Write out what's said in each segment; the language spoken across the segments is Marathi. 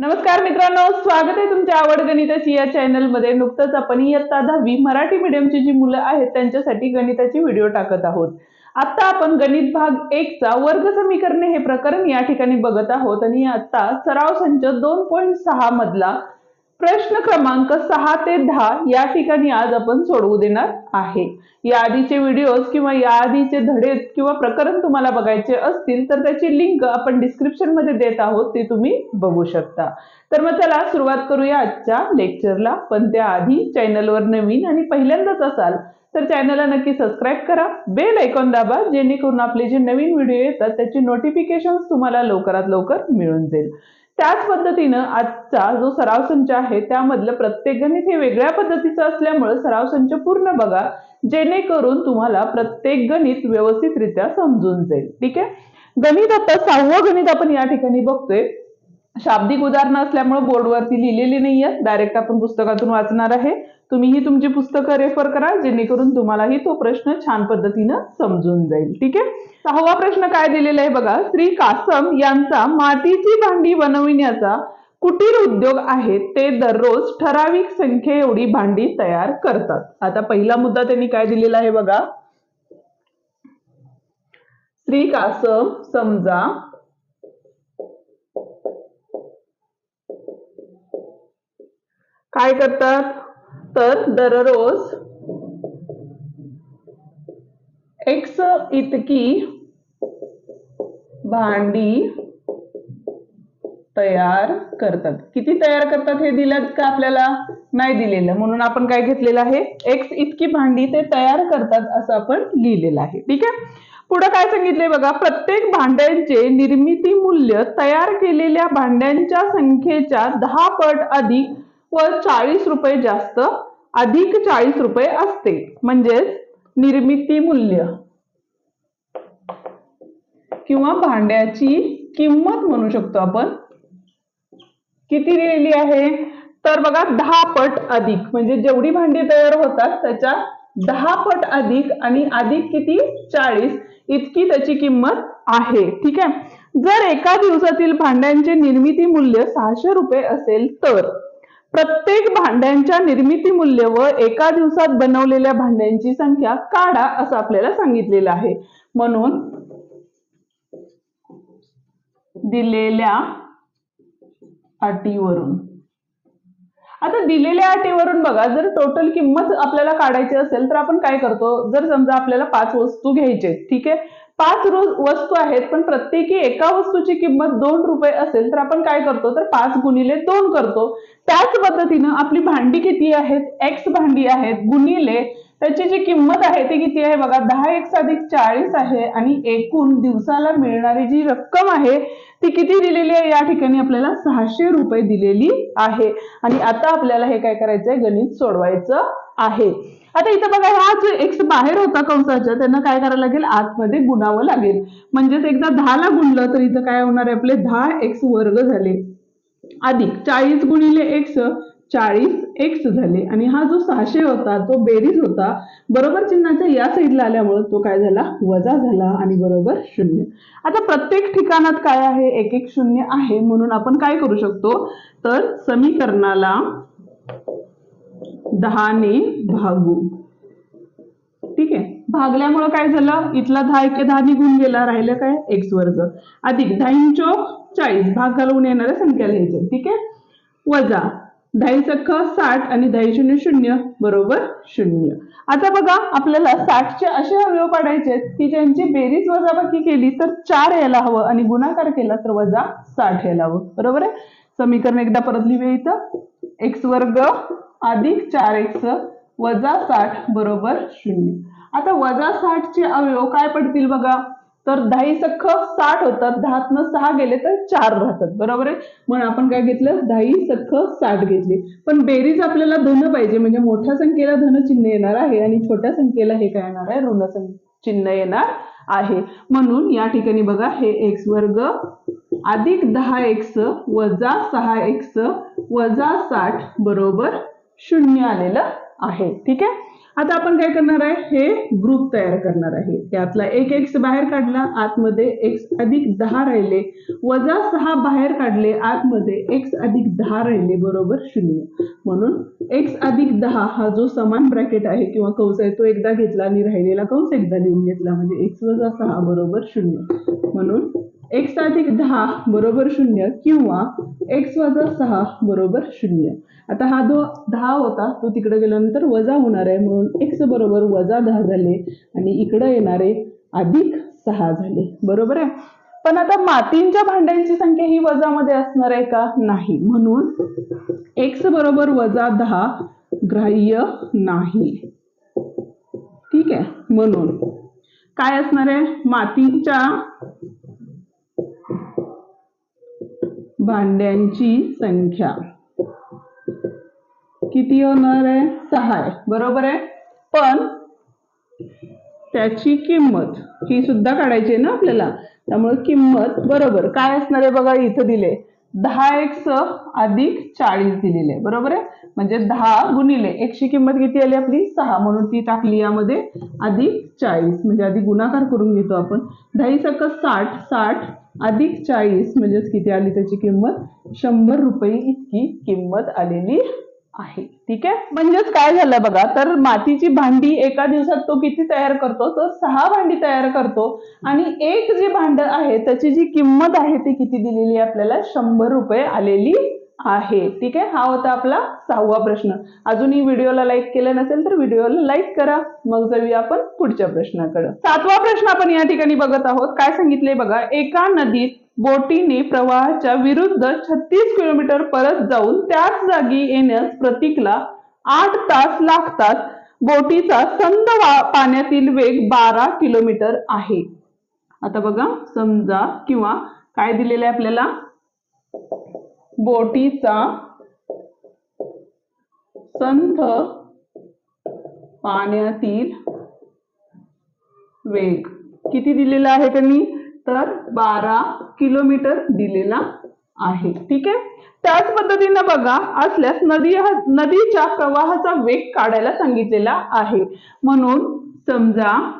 नमस्कार मित्रांनो स्वागत आहे तुमच्या आवड गणिताची या चॅनलमध्ये नुकतंच आपण इयत्ता दहावी मराठी मीडियमची जी मुलं आहेत त्यांच्यासाठी गणिताची व्हिडिओ टाकत आहोत. आता आपण गणित भाग एक चा वर्ग समीकरणे हे प्रकरण या ठिकाणी बघत आहोत आणि आता सराव संच दोन पॉईंट सहा मधला प्रश्न क्रमांक सहा ते दहा या ठिकाणी आज आपण सोडवू देणार आहे. या आधीचे व्हिडिओज किंवा या आधीचे धडे किंवा प्रकरण तुम्हाला बघायचे असतील तर त्याची लिंक आपण डिस्क्रिप्शनमध्ये देत आहोत ते तुम्ही बघू शकता. तर मग चला सुरुवात करूया आजच्या लेक्चरला पण त्याआधी चॅनलवर नवीन आणि पहिल्यांदाच असाल तर चॅनलला नक्की सबस्क्राईब करा. बेल ऐकॉन दाबा जेणेकरून आपले जे नवीन व्हिडिओ येतात त्याचे नोटिफिकेशन तुम्हाला लवकरात लवकर मिळून जाईल. त्याच पद्धतीनं आजचा जो सराव संच आहे त्यामधलं प्रत्येक गणित हे वेगळ्या पद्धतीचं असल्यामुळे सराव संच पूर्ण बघा. जेणेकरून तुम्हाला प्रत्येक गणित व्यवस्थितरित्या समजून जाईल. ठीक आहे? गणित आता सहावं गणित आपण या ठिकाणी बघतोय. शाब्दिक उदाहरणं असल्यामुळे बोर्डवरती लिहिलेली नाहीये. डायरेक्ट आपण पुस्तकातून वाचणार आहे. तुम्हीही तुमची पुस्तकं रेफर करा जेणेकरून तुम्हालाही तो प्रश्न छान पद्धतीनं समजून जाईल. ठीक आहे? सहावा प्रश्न काय दिलेला आहे बघा. श्री कासम यांचा मातीची भांडी बनविण्याचा कुटीर उद्योग आहे. ते दररोज ठराविक संख्ये एवढी भांडी तयार करतात. आता पहिला मुद्दा त्यांनी काय दिलेला आहे बघा. श्री कासम समजा काय करतात? तर दररोज एक्स इतकी भांडी तयार करतात. किती तयार करतात हे दिलं का आपल्याला? नाही दिलेलं. म्हणून आपण काय घेतलेलं आहे? एक्स इतकी भांडी ते तयार करतात असं आपण लिहिलेलं आहे. ठीक आहे? पुढे काय सांगितले बघा? प्रत्येक भांड्यांचे निर्मिती मूल्य तयार केलेल्या भांड्यांच्या संख्येच्या दहा पट अधिक व चाळीस रुपये जास्त अधिक चाळीस रुपये असते. म्हणजेच निर्मिती मूल्य. किंवा भांड्याची किंमत म्हणू शकतो आपण. किती दिलेली आहे? तर बघा दहा पट अधिक. म्हणजे जेवढी भांडी तयार होतात त्याच्या दहा पट अधिक आणि अधिक किती? चाळीस. इतकी त्याची किंमत आहे. ठीक आहे? जर एका दिवसातील भांड्यांचे निर्मिती मूल्य सहाशे रुपये असेल तर. प्रत्येक भांड्यांच्या निर्मिती मूल्य व एका दिवसात बनवलेल्या भांड्यांची संख्या काढा असं आपल्याला सांगितलेलं आहे. म्हणून दिलेल्या अटीवरून. आता दिलेल्या अटीवरून बघा जर टोटल किंमत आपल्याला काढायची असेल तर आपण काय करतो? जर समजा आपल्याला पाच वस्तू घ्यायचे ठीक आहे? पाच रोज वस्तू आहेत पण प्रत्येकी एका वस्तूची किंमत दोन रुपये असेल तर आपण काय करतो? तर पाच गुणिले दोन करतो. त्याच पद्धतीनं आपली भांडी किती आहेत? एक्स भांडी आहेत. गुणिले त्याची जी किंमत आहे ती किती आहे बघा दहा एक अधिक चाळीस आहे आणि एकूण दिवसाला मिळणारी जी रक्कम आहे ती किती दिलेली आहे? या ठिकाणी आपल्याला सहाशे रुपये दिलेली आहे. आणि आता आपल्याला हे काय करायचंय? गणित सोडवायचं आहे. आता इथं बघा हा जो एक्स बाहेर होता कंसाच्या त्यांना काय करायला लागेल? आतमध्ये गुणावं लागेल. म्हणजेच एकदा दहाला गुणलं तर इथं काय होणार आहे आपले? दहा एक्स वर्ग झाले. अधिक चाळीस गुणिले एक्स चाळीस एक्स झाले. आणि हा जो सहाशे होता तो बेरीज होता बरोबर चिन्हाच्या या साईडला आल्यामुळे तो काय झाला? वजा झाला आणि बरोबर शून्य. आता प्रत्येक ठिकाणात काय आहे? एक एक शून्य आहे म्हणून आपण काय करू शकतो? तर समीकरणाला दहाने भागू. ठीक आहे? भागल्यामुळं काय झालं? इथला दहा एके दहा निघून गेला. राहिलं काय? एक्स वर्ग. अधिक दहा चौक चाळीस. भाग घालवून येणाऱ्या संख्या लिहायच्या ठीक आहे? वजा. दहा ख साठ आणि दहा शून्य शून्य बरोबर शून्य. आता बघा आपल्याला साठचे असे अवयव पाडायचे आहेत की ज्यांची बेरीज वजाबाकी केली तर चार यायला हवं आणि गुणाकार केला तर वजा साठ यायला हवं. बरोबर आहे? समीकरण एकदा परत लिहूया इथं. एक्स वर्ग अधिक चार एक्स वजा साठ बरोबर शून्य. आता वजा साठचे अवयव काय पडतील बघा? तर दहाही सख्ख साठ होतात दहातनं सहा गेले तर चार राहतात बरोबर आहे? म्हणून आपण काय घेतलं? दहाही सख्ख साठ घेतली. पण बेरीज आपल्याला धन पाहिजे म्हणजे मोठ्या संख्येला धन चिन्ह येणार आहे आणि छोट्या संख्येला हे काय येणार आहे? ऋण चिन्ह येणार आहे. म्हणून या ठिकाणी बघा हे एक्स वर्ग अधिक दहा एक्स वजा सहा एक्स वजा साठ बरोबर शून्य आलेलं आहे. ठीक आहे? आता आपण काय करणार आहे? हे ग्रुप तयार करणार आहे. त्यातला एक एक्स बाहेर काढला आतमध्ये एक्स अधिक दहा राहिले. वजा सहा बाहेर काढले आतमध्ये एक्स अधिक दहा राहिले बरोबर शून्य. म्हणून एक्स अधिक दहा हा जो समान ब्रॅकेट आहे किंवा कंस आहे तो एकदा घेतला आणि राहिलेला कंस एकदा लिहून घेतला. म्हणजे एक्स वजा सहा बरोबर शून्य. म्हणून एक्स अधिक दहा बरोबर शून्य किंवा एक्स वजा सहा बरोबर शून्य. आता हा जो दहा होता तो तिकडे गेल्यानंतर वजा होणार आहे. म्हणून एक्स बरोबर वजा दहा झाले आणि इकडे येणारे अधिक सहा झाले. बरोबर आहे? पण आता मातींच्या भांड्यांची संख्या ही वजामध्ये असणार आहे का? नाही. म्हणून एक्स बरोबर वजा दहा ग्राह्य नाही. ठीक आहे? म्हणून काय असणार आहे? मातीच्या भांड्यांची संख्या. किती होणार आहे? सहा आहे. बरोबर आहे? पण त्याची किंमत ही सुद्धा काढायची आहे ना आपल्याला. त्यामुळे किंमत बरोबर. काय असणार आहे बघा इथं दिले. दहा एक्स अधिक चाळीस दिलेले आहे. बरोबर आहे? म्हणजे दहा गुणिले एकशे किंमत किती आली आपली? सहा. म्हणून ती टाकली यामध्ये अधिक चाळीस. म्हणजे आधी गुणाकार करून घेतो आपण. दहा सकस साठ साठ अधिक चाळीस म्हणजेच किती आली त्याची किंमत? शंभर रुपये इतकी किंमत आलेली आहे. ठीक आहे? म्हणजेच काय झालं बघा तर मातीची भांडी एका दिवसात तो किती तयार करतो? तर सहा भांडी तयार करतो. आणि एक जे भांड आहे त्याची जी किंमत आहे ती किती दिलेली आपल्याला? शंभर रुपये आलेली आहे. ठीक आहे? हा होता आपला सहावा प्रश्न. अजूनही व्हिडिओला लाईक केलं नसेल तर व्हिडिओला लाईक करा. मग जाऊया आपण पुढच्या प्रश्नाकडे. सातवा प्रश्न आपण या ठिकाणी बघत आहोत. काय सांगितले बघा? एका नदीत बोटीने प्रवाहाच्या विरुद्ध छत्तीस किलोमीटर परत जाऊन त्याच जागी येण्यास प्रतीकला आठ तास लागतात. बोटीचा संद पाण्यातील वेग बारा किलोमीटर आहे. आता बघा समजा किंवा काय दिलेलं आहे आपल्याला? बोटीचा संथ पाण्यातील वेग. किती दिलेला आहे त्यांनी? तर बारा किलोमीटर दिलेला आहे. ठीक आहे? त्याच पद्धतीनं बघा असल्यास नदी नदीच्या प्रवाहाचा वेग काढायला सांगितलेला आहे. म्हणून समजा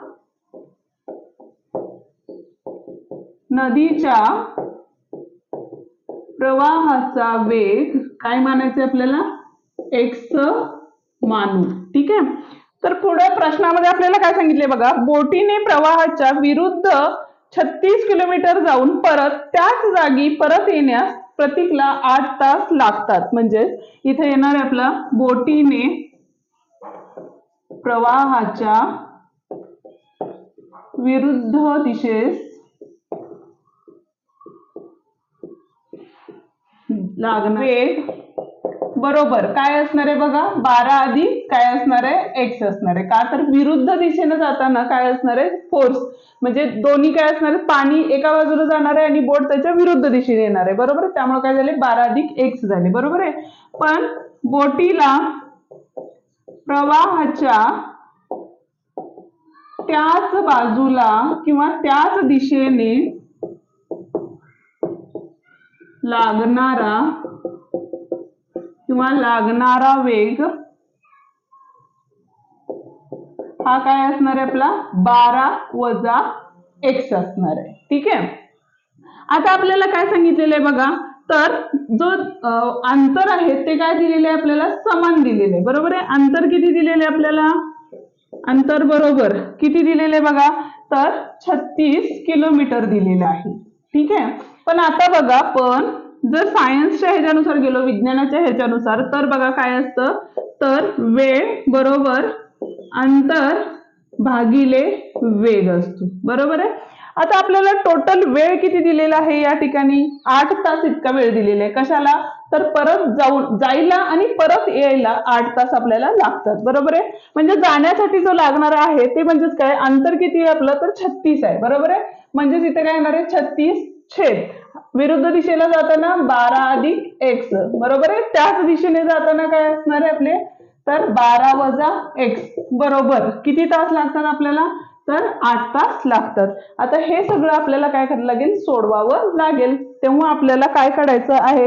नदीच्या प्रवाहाचा वेग काय मानायचं आपल्याला? एक्स मानू. ठीक आहे? तर पुढे प्रश्नामध्ये आपल्याला काय सांगितले बघा? बोटीने प्रवाहाच्या विरुद्ध छत्तीस किलोमीटर जाऊन परत त्याच जागी परत येण्यास प्रतीकला आठ तास लागतात. म्हणजे इथे येणार आहे आपला बोटीने प्रवाहाच्या विरुद्ध दिशेस लागणार. वेळ बरोबर. काय असणार आहे बघा? बारा आधी काय असणार आहे? एक्स असणार आहे. का तर विरुद्ध दिशेने जाताना काय असणार आहे? फोर्स म्हणजे दोन्ही काय असणार आहे? पाणी एका बाजूला जाणार आहे आणि बोट त्याच्या विरुद्ध दिशेने येणार आहे. बरोबर? त्यामुळे काय झाले? बारा अधिक एक्स झाले. बरोबर आहे? पण बोटीला प्रवाहाच्या त्याच बाजूला किंवा त्याच दिशेने लागणारा किंवा लागणारा वेग हा काय असणार आहे आपला? बारा वजा एक्स असणार आहे. ठीक आहे? आता आपल्याला काय सांगितलेलं आहे बघा? तर जो अंतर आहे ते काय दिलेले आहे आपल्याला? समान दिलेले आहे. बरोबर आहे? अंतर किती दिलेले आहे आपल्याला? अंतर बरोबर किती दिलेले आहे बघा? तर छत्तीस किलोमीटर दिलेलं आहे. ठीक आहे? पण आता बघा पण जर सायन्सच्या ह्याच्यानुसार गेलो विज्ञानाच्या ह्याच्यानुसार तर बघा काय असतं? तर वेळ बरोबर अंतर भागिले वेग असतो. बरोबर आहे? आता आपल्याला टोटल वेळ किती दिलेला आहे या ठिकाणी? आठ तास इतका वेळ दिलेला आहे. कशाला? तर परत जाऊन जायला आणि परत यायला आठ तास आपल्याला लागतात. बरोबर आहे? म्हणजे जाण्यासाठी जो लागणार आहे ते म्हणजेच काय? अंतर किती आहे आपलं? तर छत्तीस आहे. बरोबर आहे? म्हणजेच इथे काय येणार आहे? छत्तीस छेद. विरुद्ध दिशेला जाताना बारा अधिक एक्स बरोबर आहे? त्याच दिशेने जाताना काय असणार आहे आपले? तर बारा वजा एक्स बरोबर. किती तास लागतात आपल्याला? तर आठ तास लागतात. आता हे सगळं आपल्याला काय करायला लागेल? सोडवावं लागेल. तेव्हा आपल्याला काय काढायचं आहे?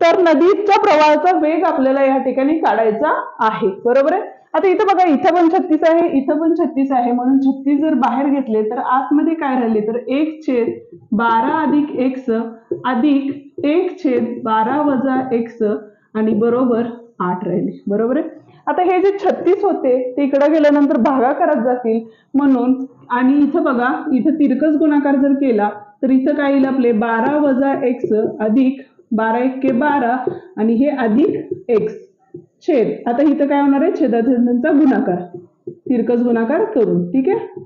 तर नदीच्या प्रवाहाचा वेग आपल्याला या ठिकाणी काढायचा आहे. बरोबर आहे? आता इथं बघा इथं पण छत्तीस आहे इथं पण छत्तीस आहे. म्हणून छत्तीस जर बाहेर घेतले तर आतमध्ये काय राहिले तर एक छेद बारा अधिक एक्स अधिक एक छेद बारा वजा एक्स आणि बरोबर आठ राहिले. बरोबर आहे? आता हे जे छत्तीस होते ते इकडे गेल्यानंतर भागाकारात जातील. म्हणून आणि इथं बघा इथं तिरकस गुणाकार जर केला तर इथं काय येईल आपले? बारा वजा एक्स अधिक बारा एक्के बारा आणि हे अधिक एक्स. छेद. आता इथं काय होणार आहे? छेदाछेदांचा गुणाकार. तिरकस गुणाकार करून. ठीक आहे?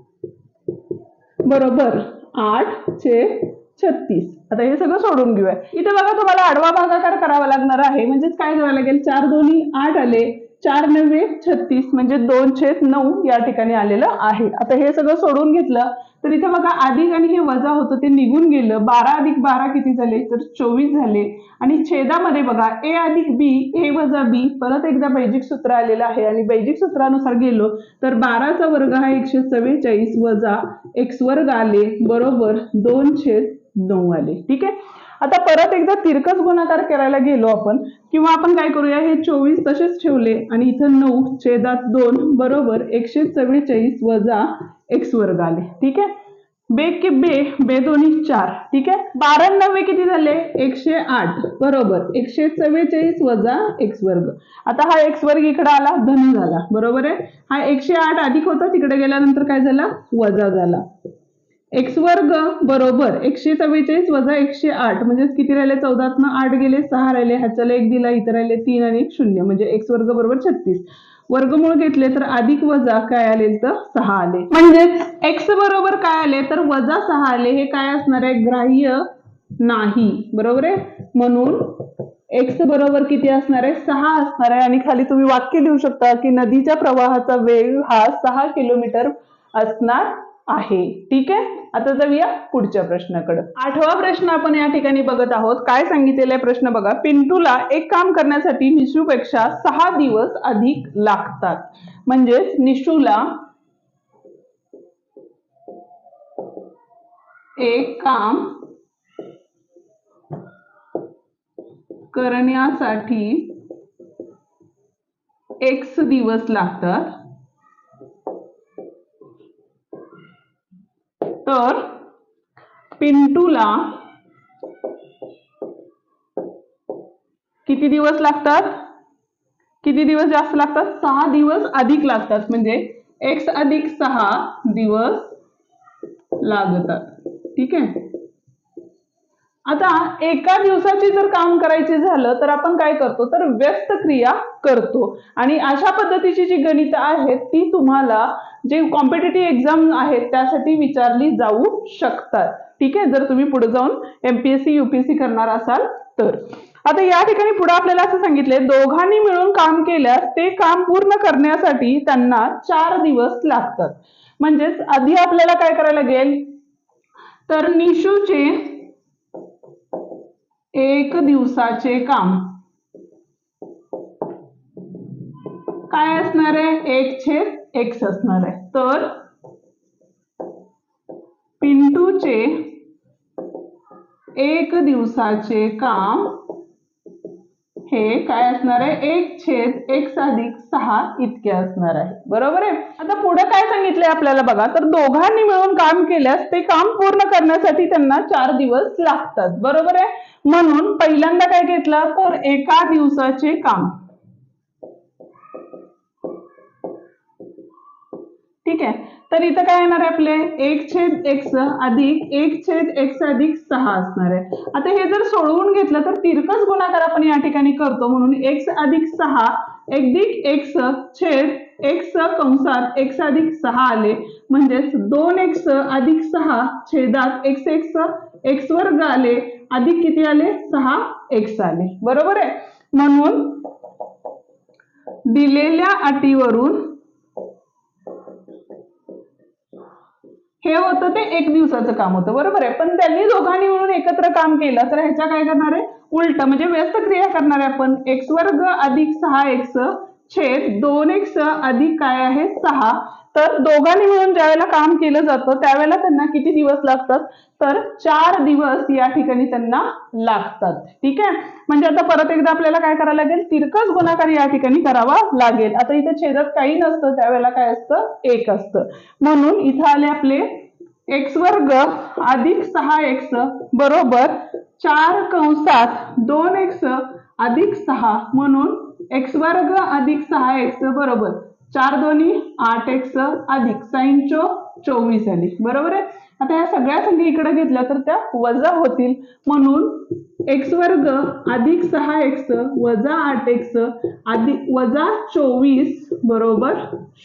बरोबर. आठ छेद छत्तीस. आता हे सगळं सोडून घेऊया. इथे बघा तुम्हाला आडवा भागाकार करावा लागणार आहे. म्हणजेच काय करावं लागेल? चार दोन्ही आठ आले. चार नव्वे छत्तीस म्हणजे दोन छेद नऊ या ठिकाणी आलेलं आहे. आता हे सगळं सोडून घेतलं तर इथे बघा अधिक आणि हे वजा होतं ते निघून गेलं. बारा अधिक बारा किती झाले? तर चोवीस झाले. आणि छेदामध्ये बघा ए अधिक बी ए वजा बी परत एकदा बैजिक सूत्र आलेलं आहे. आणि बैजिक सूत्रानुसार गेलो तर बाराचा वर्ग हा एकशे चव्वेचाळीस वजा एक्स वर्ग आले बरोबर दोन छेद नऊ आले. ठीक आहे? आता परत एकदा तिरकस गुणाकार करायला गेलो आपण किंवा आपण काय करूया हे चोवीस तसेच ठेवले आणि इथं नऊ छेदात दोन बरोबर एकशे चव्वेचाळीस वजा एक्स वर्ग आले. ठीक आहे? बे की बे बे दोन्ही चार. ठीक आहे? बारा नव्वे किती झाले? एकशे आठ. बरोबर. एकशे चव्वेचाळीस वजा एक्स वर्ग. आता हा एक्स वर्ग इकडे आला धन झाला. बरोबर आहे? हा एकशे आठ अधिक होता तिकडे गेल्यानंतर काय झाला? वजा झाला. एक्स वर्ग बरोबर एकशे चव्वेचाळीस वजा एकशे आठ म्हणजे किती राहिले? चौदातनं आठ गेले सहा राहिले ह्याच्याला एक दिला इथं राहिले तीन आणि एक शून्य म्हणजे एक्स वर्ग बरोबर छत्तीस. वर्गमूळ घेतले तर अधिक वजा काय आले तर? सहा आले. म्हणजेच एक्स बरोबर काय आले तर वजा सहा आले हे काय असणार आहे? ग्राह्य नाही. बरोबर आहे? म्हणून एक्स बरोबर किती असणार आहे? सहा असणार आहे. आणि खाली तुम्ही वाक्य लिहू शकता की नदीच्या प्रवाहाचा वेग हा सहा किलोमीटर असणार आहे. ठीक आहे? आता जाऊया पुढच्या प्रश्नाकडे. आठवा प्रश्न आपण या ठिकाणी बघत आहोत. काय सांगितलेला आहे प्रश्न बघा? पिंटूला एक काम करण्यासाठी निशूपेक्षा सहा दिवस अधिक लागतात. म्हणजेच निशूला एक काम करण्यासाठी एक्स दिवस लागतात. तर पिंटूला किती दिवस लागतात? किती दिवस जास्त लागतात? सहा दिवस अधिक लागतात. म्हणजे एक्स अधिक सहा दिवस लागतात. ठीक आहे? आता एका दिवसाची जर काम करायचे झालं तर आपण काय करतो? तर व्यस्त क्रिया करतो. आणि अशा पद्धतीची जी गणित आहेत ती तुम्हाला जे कॉम्पिटेटिव्ह एक्झाम आहेत त्यासाठी विचारली जाऊ शकतात. ठीक आहे? जर तुम्ही पुढे जाऊन एमपीएससी युपीएससी करणार असाल तर. आता या ठिकाणी पुढे आपल्याला असं सांगितलंय दोघांनी मिळून काम केल्यास ते काम पूर्ण करण्यासाठी त्यांना चार दिवस लागतात. म्हणजेच आधी आपल्याला काय करायला लागेल? तर निशूचे एक दिवसाचे काम. काय असणार आहे? एक छेद एक्स असणार आहे. तर पिंटूचे एक दिवसाचे काम हे काय असणार आहे? एक छेद एक्स अधिक सहा इतके असणार आहे. बरोबर आहे? आता पुढे काय सांगितलंय आपल्याला बघा? तर दोघांनी मिळून काम केल्यास ते काम पूर्ण करण्यासाठी त्यांना चार दिवस लागतात. बरोबर आहे? म्हणून पहिल्यांदा काय घेतलं? तर एका दिवसाचे काम. ठीक आहे? तर इथं काय येणार आहे आपले? एक छेद एक्स अधिक एक छेद एक्स अधिक सहा असणार आहे. आता हे जर सोडवून घेतलं तर तिरकस गुणाकार आपण या ठिकाणी करतो. म्हणून एक्स अधिक सहा अधिक एक्स छेद एक्स कंसात एक्स अधिक सहा आले. म्हणजेच दोन एक्स अधिक सहा छेदात एक्स एक्स एक्स वर्ग आले. अधिक किती आले? सहा एक्स आले. बरोबर आहे? म्हणून दिलेल्या अटीवरून हे होतं ते एक दिवसाचं काम होतं. बरोबर आहे? पण त्यांनी दोघांनी मिळून एकत्र काम केलं तर ह्याच्या काय करणार आहे? उलट म्हणजे व्यस्त क्रिया करणार आहे आपण. एक्स वर्ग अधिक सहा एक्स छेद दोन एक्स अधिक काय आहे? सहा. तर दोघांनी मिळून ज्यावेळेला काम केलं जातं त्यावेळेला त्यांना किती दिवस लागतात? तर चार दिवस या ठिकाणी त्यांना लागतात. ठीक आहे? म्हणजे आता परत एकदा आपल्याला काय करायला लागेल? तिरकस गुणाकार या ठिकाणी करावा लागेल. आता इथे छेदक काही नसतं त्यावेळेला काय असतं? एक असतं. म्हणून इथं आले आपले एक्स वर्ग अधिक सहा एक्स बरोबर चार कंसात दोन एक्स अधिक सहा. म्हणून एक्स वर्ग अधिक सहा एक्स बरोबर चार दोन्ही आठ एक्स अधिक साईन चो चोवीस आली बरोबर आहे? आता या सगळ्या संख्या इकडे घेतल्या तर त्या वजा होतील. म्हणून एक्स वर्ग अधिक सहा एक्स वजा आठ एक्स अधिक वजा चोवीस बरोबर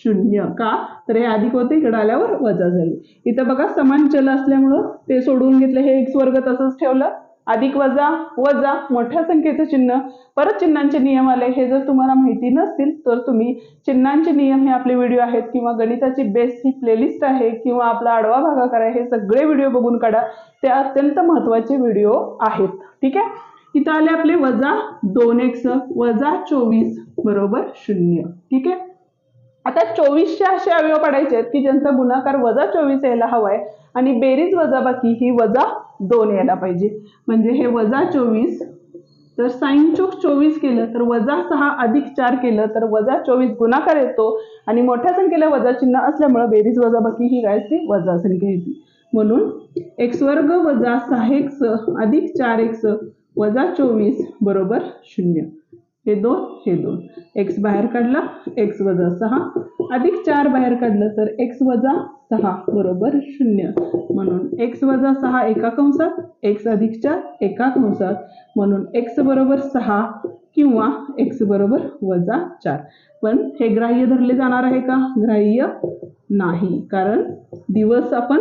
शून्य. का? तर हे अधिक होते इकडे आल्यावर वजा झाली. इथं बघा समान चल असल्यामुळं ते सोडवून घेतलं. हे एक्स वर्ग तसंच ठेवलं. अधिक वजा वजा मोठ्या संख्येचं चिन्ह. परत चिन्हांचे नियम आले. हे जर तुम्हाला माहिती नसतील तर तुम्ही चिन्हांचे नियम हे आपले व्हिडिओ आहेत किंवा गणिताची बेस ही प्लेलिस्ट आहे किंवा आपला आडवा भागाकार आहे हे सगळे व्हिडिओ बघून काढा. ते अत्यंत महत्त्वाचे व्हिडिओ आहेत. ठीक आहे? इथं आले आपले वजा दोन एक्स वजा चोवीस बरोबर शून्य. ठीक आहे? आता चोवीसशे असे अवयव पडायचे आहेत की ज्यांचा गुणाकार वजा चोवीस यायला हवाय आणि बेरीज वजाबाकी ही वजा दोन यायला पाहिजे. म्हणजे हे वजा चोवीस तर साईन चूक चोवीस केलं तर वजा सहा अधिक चार केलं तर वजा चोवीस गुणाकार येतो आणि मोठ्या संख्येला वजा चिन्ह असल्यामुळं बेरीज वजाबाकी ही काय असते वजा संख्या येते. म्हणून एक्स वर्ग वजा सहा एक्स अधिक चार एक्स वजा चोवीस बरोबर शून्य. हे दोन हे दोन. एक्स बाहेर काढला एक्स वजा सहा. अधिक चार बाहेर काढलं तर एक्स वजा सहा बरोबर शून्य. म्हणून एक्स वजा सहा एका कंसात एक्स अधिक चार एका कंसात म्हणून एक्स बरोबर सहा किंवा एक्स बरोबर वजा चार. पण हे ग्राह्य धरले जाणार आहे का? ग्राह्य नाही. कारण दिवस आपण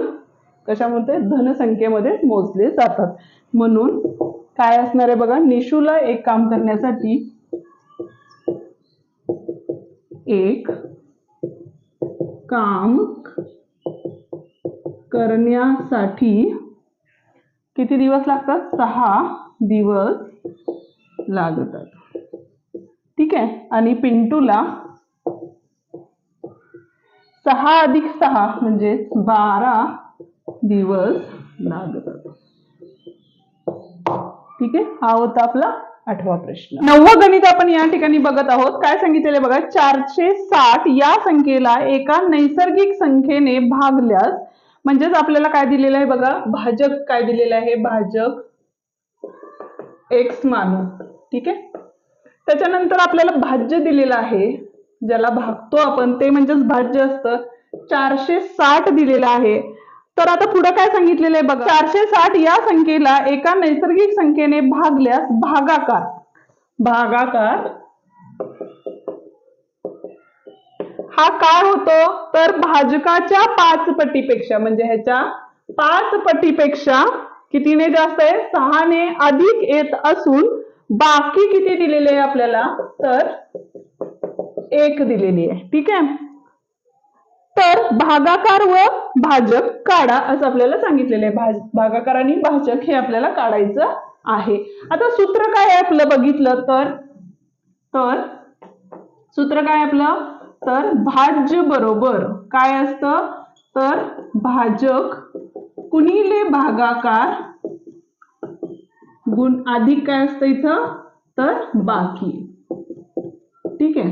कशामध्ये धनसंख्येमध्ये मोजले जातात. म्हणून काय असणार आहे बघा? निशूला एक काम करण्यासाठी एक काम करण्यासाठी किती दिवस लागतात? सहा दिवस लागतात. ठीक आहे? आणि पिंटूला सहा अधिक सहा म्हणजे बारा दिवस लागतात. ठीक आहे? हा होता आपला आठवा प्रश्न. नववं गणित आपण या ठिकाणी बघत आहोत. काय सांगितलेले बघा? चारशे साठ या संख्येला एका नैसर्गिक संख्येने भागल्यास म्हणजेच आपल्याला काय दिलेलं आहे बघा? भाजक काय दिलेलं आहे? भाजक एक्स मानू. ठीक आहे? त्याच्यानंतर आपल्याला भाज्य दिलेलं आहे. ज्याला भागतो आपण ते म्हणजेच भाज्य असतं. चारशे साठ दिलेलं आहे. तर आता पुढे काय सांगितलेलं आहे बघा. चारशे साठ या संख्येला एका नैसर्गिक संख्येने भागल्यास भागाकार. भागाकार. हा काय होतो तर भाजकाच्या पाच पटीपेक्षा म्हणजे ह्याच्या पाच पटीपेक्षा कितीने जास्त आहे? सहाने अधिक येत असून बाकी किती दिलेले आहे आपल्याला? तर एक दिलेली आहे. ठीक आहे? तर भागाकार व भाजक काढा असं आपल्याला सांगितलेलं आहे. भाज भागाकार आणि भाजक हे आपल्याला काढायचं आहे. आता सूत्र काय आपलं बघितलं तर तर सूत्र काय आपलं? तर भाज्य बरोबर काय असतं? तर भाजक कुणीले भागाकार गुण अधिक काय असतं इथं? तर बाकी. ठीक आहे.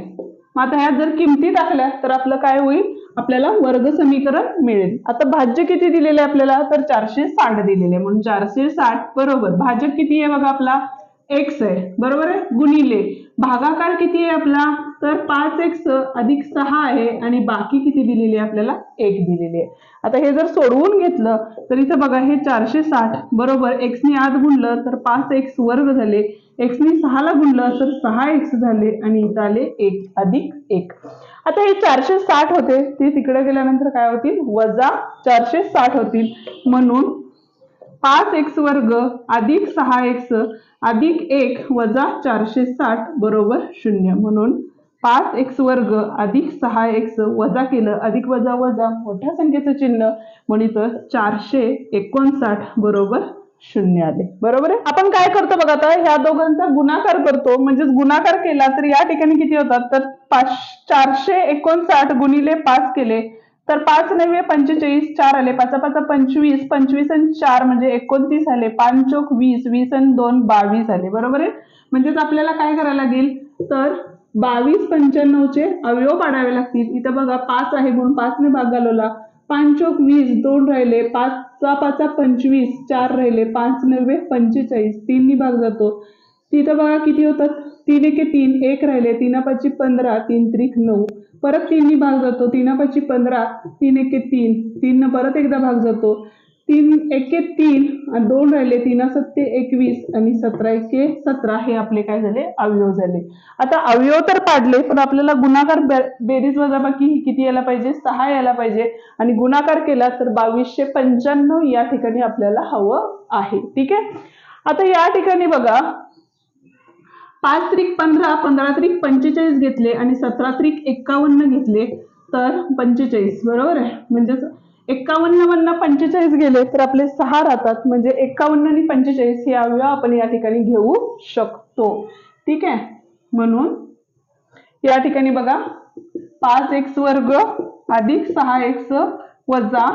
मग आता ह्यात जर किमती टाकल्या तर आपलं काय होईल? आपल्याला वर्ग समीकरण मिळेल. आता भाज्य किती दिलेले आहे आपल्याला? तर चारशे साठ दिलेले. आहे म्हणून चारशे साठ बरोबर. भाजक किती आहे बघा आपला? एक्स आहे बरोबर आहे? गुणिले. भागाकार किती आहे आपला? तर पाच एक्स अधिक सहा आहे आणि बाकी किती दिलेली आहे आपल्याला? एक दिलेली. आहे आता हे जर सोडवून घेतलं तर इथं बघा हे चारशे साठ बरोबर. एक्सनी आत गुणलं तर पाच एक्स वर्ग झाले. एक्सनी सहाला गुणलं तर सहा एक्स झाले आणि इथं आले एक अधिक एक. आता हे चारशे साठ होते. ते तिकडे गेल्यानंतर काय होतील? वजा चारशे साठ होतील. म्हणून पाच एक्स वर्ग अधिक सहा एक्स अधिक एक वजा चारशे साठ बरोबर शून्य. म्हणून पाच एक्स वर्ग अधिक सहा एक्स वजा केलं. अधिक वजा वजा मोठ्या संख्येचं चिन्ह. म्हणित चारशे एकोणसाठ बरोबर शून्य आले. बरोबर आहे? आपण काय करतो बघा आता ह्या दोघांचा गुणाकार करतो. म्हणजेच गुणाकार केला तर या ठिकाणी किती होतात? तर पाच चारशे एकोणसाठ गुणिले पाच केले. तर पाच नव्हे पंचेचाळीस चार आले. पाच पाच पंचवीस पंचवीस आणि चार म्हणजे एकोणतीस आले. पाच चोक वीस वीस आणि दोन बावीस आले. बरोबर आहे? म्हणजेच आपल्याला काय करायला लागेल? तर बावीस पंच्याण्णवचे अवयव पाडावे लागतील. इथं बघा पाच आहे म्हणून पाचने भाग घालवला. पाच वीस दोन राहिले पाच सहा पाचा पंचवीस चार राहिले पाच नव्वे पंचेचाळीस तीननी भाग जातो. तिथं बघा किती होतात? तीन एके तीन एक राहिले तीनापाची पंधरा तीन त्रिक नऊ. परत तीननी भाग जातो. तीनापाची पंधरा तीन एके तीन तीन परत एकदा भाग जातो. तीन एके तीन आणि दोन राहिले तीन सत्ते एकवीस आणि सतरा एके सतरा हे आपले काय झाले? अवयव झाले. आता अवयव तर पाडले पण आपल्याला गुणाकार बेरीज वजाबाकी ही किती यायला पाहिजे? सहा यायला पाहिजे. आणि गुणाकार केला तर बावीसशे पंच्याण्णव या ठिकाणी आपल्याला हवं आहे. ठीक आहे? आता या ठिकाणी बघा. पाच त्रिक पंधरा पंधरा त्रिक पंचेचाळीस घेतले आणि सतरा त्रिक एक्कावन्न घेतले तर पंचेचाळीस. बरोबर आहे? म्हणजेच एक्कावन्न वन्न पंचेचाळीस गेले तर आपले सहा राहतात. म्हणजे एक्कावन्न आणि पंचेचाळीस हे अवयव आपण या ठिकाणी घेऊ शकतो. ठीक आहे? म्हणून या ठिकाणी बघा. पाच एक्स वर्ग अधिक सहा एक्स वजा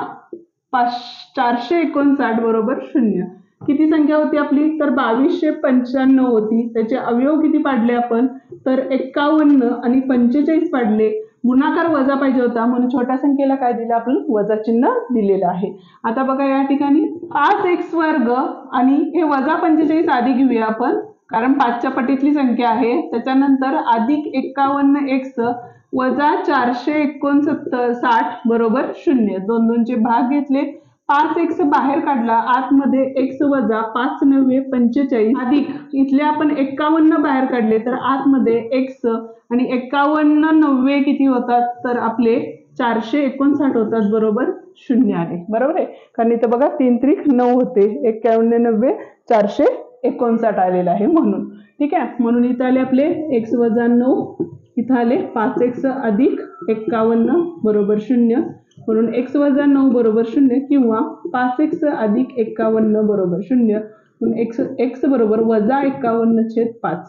पाच चारशे एकोणसाठ बरोबर शून्य. किती संख्या होती आपली? तर बावीसशे पंच्याण्णव होती. त्याचे अवयव किती पाडले आपण? तर एक्कावन्न आणि पंचेचाळीस पाडले. गुणाकार वजा पाहिजे होता म्हणून छोट्या संख्येला काय दिलं आपण? वजा चिन्ह दिलेलं आहे. आता बघा या ठिकाणी पाच एक्स वर्ग आणि हे वजा पंचेचाळीस आधी घेऊया आपण कारण पाचच्या पटीतली संख्या आहे. त्याच्यानंतर अधिक एक्कावन्न एक्स वजा चारशे एकोणसत्तर साठ बरोबर शून्य. दोन दोनचे भाग घेतले. पाच एक्स बाहेर काढला. आतमध्ये एक्स वजा पाच नव्हे पंचेचाळीस. अधिक इथले आपण एक्कावन्न बाहेर काढले तर आतमध्ये एक्स आणि एकावन्न नव्वे किती होतात? तर आपले चारशे एकोणसाठ होतात बरोबर? शून्य आले बरोबर आहे? कारण इथं बघा तीन त्रिक नऊ होते. एक्क्यावन्न नव्वे चारशे एकोणसाठ आलेलं आहे म्हणून. ठीक आहे? म्हणून इथं आले आपले एक्स वजा नऊ इथं आले पाच एक्स अधिक एक्कावन्न बरोबर शून्य. म्हणून एक्स वजा नऊ बरोबर शून्य किंवा पाच एक्स अधिक एक्कावन्न बरोबर शून्य. म्हणून एक्स एक्स बरोबर वजा एक्कावन्न छेद पाच.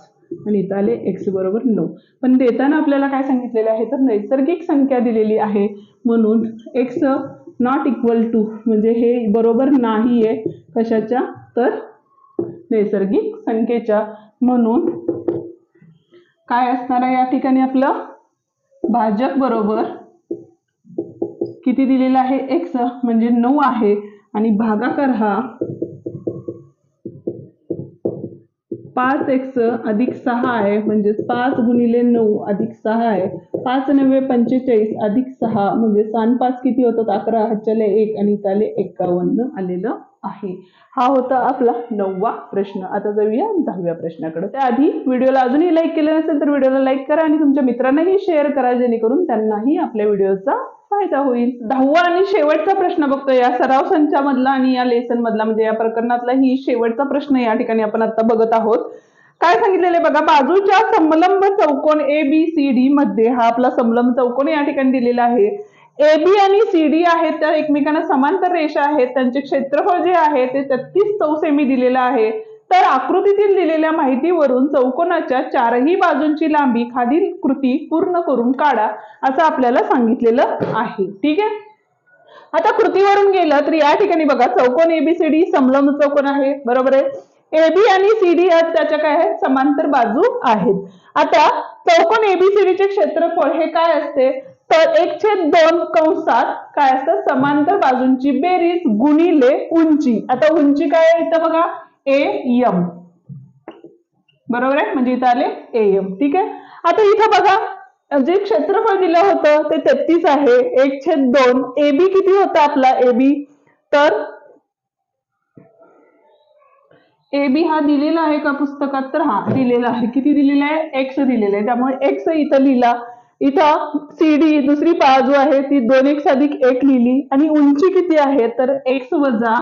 आणि इथं आले एक्स बरोबर नऊ. पण देताना आपल्याला काय सांगितलेलं आहे? तर नैसर्गिक संख्या दिलेली आहे. म्हणून एक्स नॉट इक्वल टू म्हणजे हे बरोबर नाही आहे कशाच्या? तर नैसर्गिक संख्येच्या. म्हणून काय असणार आहे या ठिकाणी आपलं? भाजक बरोबर किती दिलेला आहे? एक्स म्हणजे नऊ आहे. आणि भागाकार हा पाच एक्स अधिक सहा आहे म्हणजे पाच गुणिले नऊ अधिक सहा आहे. पाच नव्हे पंचेचाळीस अधिक सहा म्हणजे सान पाच किती होतात? अकरा हजार एक आणि त्याले एक्कावन्न आलेलं आहे. हा होता आपला नववा प्रश्न. आता जाऊया दहाव्या प्रश्नाकडे. त्याआधी व्हिडिओला अजूनही लाईक केलं नसेल तर व्हिडिओला लाईक करा आणि तुमच्या मित्रांनाही शेअर करा जेणेकरून त्यांनाही आपल्या व्हिडिओचा फायदा होईल. दहावा आणि शेवटचा प्रश्न बघतो या सराव संचामधला आणि या लेसन मधला म्हणजे या प्रकरणातला ही शेवटचा प्रश्न या ठिकाणी आपण आता बघत आहोत. काय सांगितलेले बघा बाजूच्या समलंब चौकोन ए बी सी डी मध्ये हा आपला समलंब चौकोन या ठिकाणी दिलेला आहे. ए बी आणि सी डी आहेत त्या एकमेकांना समांतर रेषा आहेत त्यांचे क्षेत्रफळ जे आहे ते तेहतीस चौसेमी दिलेलं आहे. तर आकृतीतील दिलेल्या माहितीवरून चौकोनाच्या चारही बाजूंची लांबी खालील कृती पूर्ण करून काढा असं आपल्याला सांगितलेलं आहे. ठीक आहे? आता कृतीवरून गेलं तर या ठिकाणी बघा चौकोन एबीसीडी समलंब चौकोन आहे. बरोबर आहे? एबी आणि सीडी त्याच्या काय आहेत? समांतर बाजू आहेत. आता चौकोन एबीसीडीचे क्षेत्रफळ हे काय असते? तर एक छेद दोन कंसात काय असतं? समांतर बाजूंची बेरीज गुणिले उंची. आता उंची काय आहे इथं बघा? ए यम बरोबर आहे? म्हणजे इथं आले ए एम ठीक आहे? आता इथं बघा जे क्षेत्रफळ दिलं होतं ते तेहतीस आहे. एक छेद दोन. ए बी किती होता आपला? ए बी तर ए बी हा दिलेला आहे का पुस्तकात? तर हा दिलेला आहे. किती दिलेला आहे? एक्स दिलेला आहे. त्यामुळे एक्स इथं लिहिला. इथं सी डी दुसरी बाजू आहे ती दोन एक्स अधिक एक लिहिली. आणि उंची किती आहे? तर एक्स वजा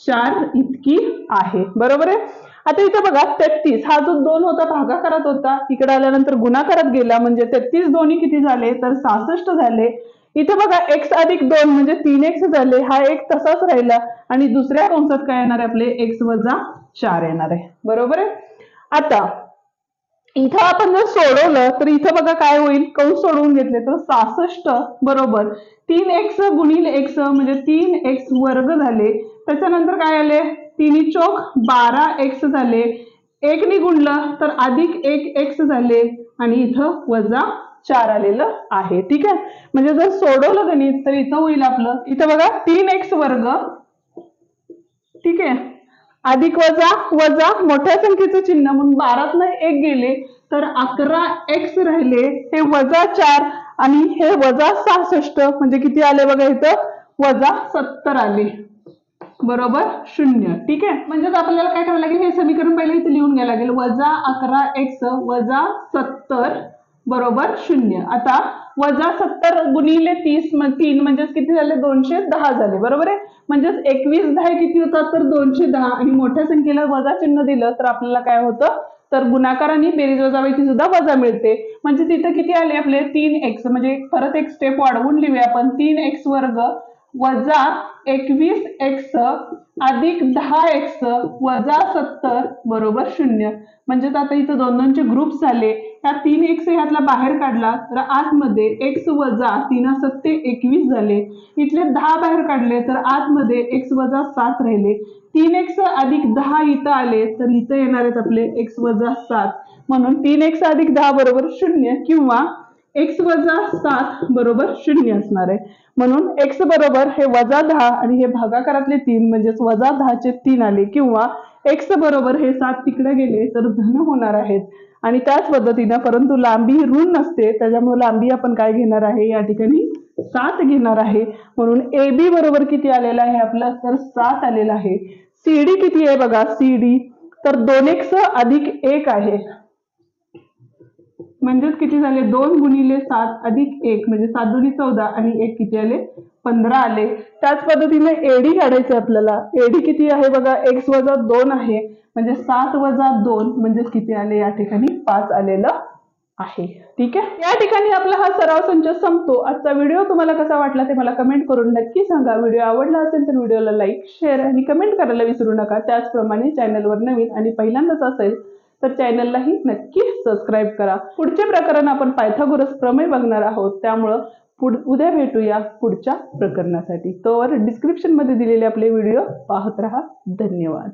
चार इतकी आहे. बरोबर आहे? आता इथं बघा तेहतीस. हा जो दोन होता भागाकारात होता इकडे आल्यानंतर गुणाकारात गेला म्हणजे तेहतीस दोन्ही किती झाले? तर सहासष्ट झाले. इथे बघा एक्स अधिक दोन म्हणजे तीन एक्स झाले. हा एक तसाच राहिला. आणि दुसऱ्या कंसात काय येणार आहे आपले? एक्स वजा चार येणार आहे. बरोबर आहे? आता इथं आपण जर सोडवलं तर इथं बघा काय होईल? कंस सोडवून घेतले तर सासष्ट बरोबर. तीन एक्स गुणिले एक्स म्हणजे तीन एक्स वर्ग झाले. त्याच्यानंतर काय आले? तिन्ही चोक बारा एक्स झाले. एकने गुणलं तर अधिक एक एक्स झाले. आणि इथं वजा चार आलेलं आहे. ठीक आहे? म्हणजे जर सोडवलं गणित तर इथं होईल आपलं. इथं बघा तीन एक्स वर्ग. ठीक आहे? अधिक वजा वजा मोठ्या संख्येचं चिन्ह. म्हणून बारात एक गेले तर अकरा एक्स राहिले हे वजा चार आणि हे वजा सहासष्ट. म्हणजे किती आले बघा इथं? वजा सत्तर आले. बरोबर? शून्य. ठीक आहे? म्हणजेच आपल्याला काय करावं लागेल? हे समीकरण पहिले इथे लिहून घ्यायला लागेल. वजा अकरा एक्स वजा सत्तर. बरोबर? शून्य. आता वजा सत्तर गुणिले तीस तीन म्हणजेच किती झाले? दोनशे दहा झाले. बरोबर आहे? म्हणजेच एकवीस दहा किती होतात? तर दोनशे दहा. आणि मोठ्या संख्येला वजा चिन्ह दिलं तर आपल्याला काय होतं? तर गुणाकार आणि बेरीज वजाबाईची सुद्धा वजा मिळते. म्हणजे तिथं किती आले आपले? तीन एक्स. म्हणजे परत एक स्टेप वाढवून लिहूया आपण. तीन एक्स वर्ग वजा एकवीस एक्स अधिक दहा एक्स वजा सत्तर बरोबर शून्य. म्हणजेच आता इथं दोन दोनचे ग्रुप झाले. ह्या तीन एक्स ह्यातला बाहेर काढला तर आतमध्ये एक्स वजा तीन सत्ते एकवीस झाले. इथले दहा बाहेर काढले तर आतमध्ये एक्स वजा सात राहिले. तीन एक्स अधिक दहा इथं आले तर इथं येणार आहेत आपले एक्स वजा सात. म्हणून तीन एक्स अधिक दहा बरोबर शून्य किंवा एक्स वजा सात बरोबर शून्य असणार आहे. म्हणून एक्स बरोबर हे वजा दहा आणि हे भागाकारातले तीन म्हणजेच वजा दहाचे तीन आले किंवा एक्स बरोबर हे सात तिकडे गेले तर धन होणार आहेत. आणि त्याच पद्धतीनं परंतु लांबी ही ऋण नसते त्याच्यामुळे लांबी आपण काय घेणार आहे? या ठिकाणी सात घेणार आहे. म्हणून ए बी बरोबर किती आलेलं आहे आपला? तर सात आलेला आहे. सी डी किती आहे बघा? C D. तर दोन एक अधिक एक आहे. म्हणजेच किती झाले? दोन गुणिले सात अधिक एक म्हणजे सात दुनी चौदा आणि एक किती आले? पंधरा आले. त्याच पद्धतीने एडी काढायचे आपल्याला. एडी किती आहे बघा? एक्स वजा दोन आहे. म्हणजे सात वजा दोन म्हणजेच किती आले? या ठिकाणी पाच आलेलं आहे. ठीक आहे? या ठिकाणी आपला हा सराव संच संपतो. आजचा व्हिडिओ तुम्हाला कसा वाटला ते मला कमेंट करून नक्की सांगा. व्हिडिओ आवडला असेल तर व्हिडिओला लाईक शेअर आणि कमेंट करायला विसरू नका. त्याचप्रमाणे चॅनलवर नवीन आणि पहिल्यांदाच असेल तर चॅनललाही नक्की सबस्क्राईब करा. पुढचे प्रकरण आपण पायथागोरस प्रमेय बघणार आहोत. त्यामुळं पुढ उद्या भेटूया पुढच्या प्रकरणासाठी. तोवर डिस्क्रिप्शनमध्ये दिलेले आपले व्हिडिओ पाहत राहा. धन्यवाद.